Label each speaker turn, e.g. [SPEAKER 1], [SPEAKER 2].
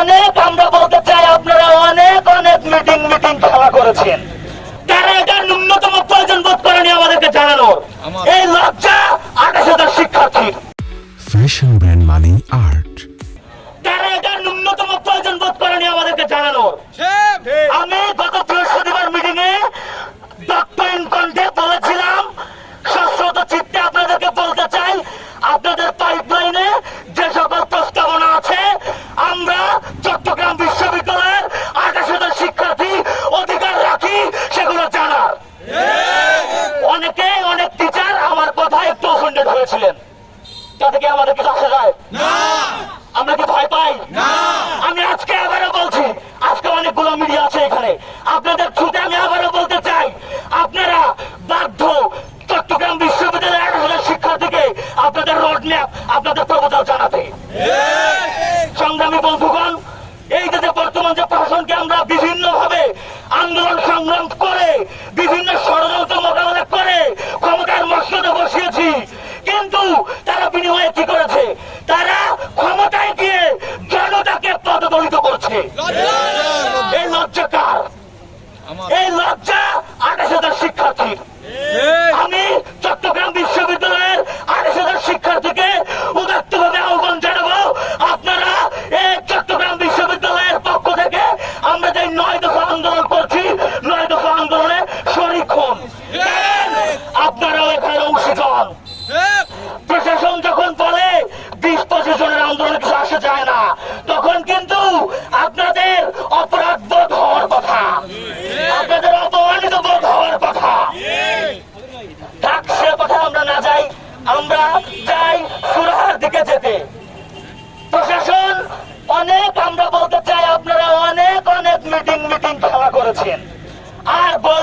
[SPEAKER 1] অনেক আমরা বলতে চাই আপনারা অনেক অনেক মিটিং মিটিং খেলা করেছেন। তারা এটা ন্যূনতম প্রয়োজন বোধ করেনি আমাদেরকে জানানোর। এই লজ্জা আঠাশ হাজার শিক্ষার্থী
[SPEAKER 2] ফ্যাশন ব্র্যান্ড মানে আর্ট
[SPEAKER 1] সংগ্রামী বন্ধুগণ এই যে বর্তমান যে প্রশাসনকে আমরা বিভিন্ন ভাবে আন্দোলন সংগ্রাম করে বিভিন্ন ষড়যন্ত্র মোকাবেলা করে ক্ষমতার মর্যাদা বসিয়েছি কিন্তু তারা বিনিময়ে কি করেছে? তারা ক্ষমতায় গিয়ে জনতাকে পদদলিত করছে। এই লজ্জা কার? এই লজ্জা আঠাশ হাজার শিক্ষার্থী বিশ পঁচিশ জনের আন্দোলনে আসে যায় না। তখন কিন্তু আপনাদের অপরাধ বোধ হওয়ার কথা। আপনাদের অপমানিত বোধ হওয়ার কথা। সে কথা আমরা না যাই, আমরা যাই সুরাহার দিকে যেতে। প্রশাসন, অনেক আমরা বলতে চাই, আপনারা অনেক অনেক মিটিং মিটিং খেলা করেছেন। আর গোল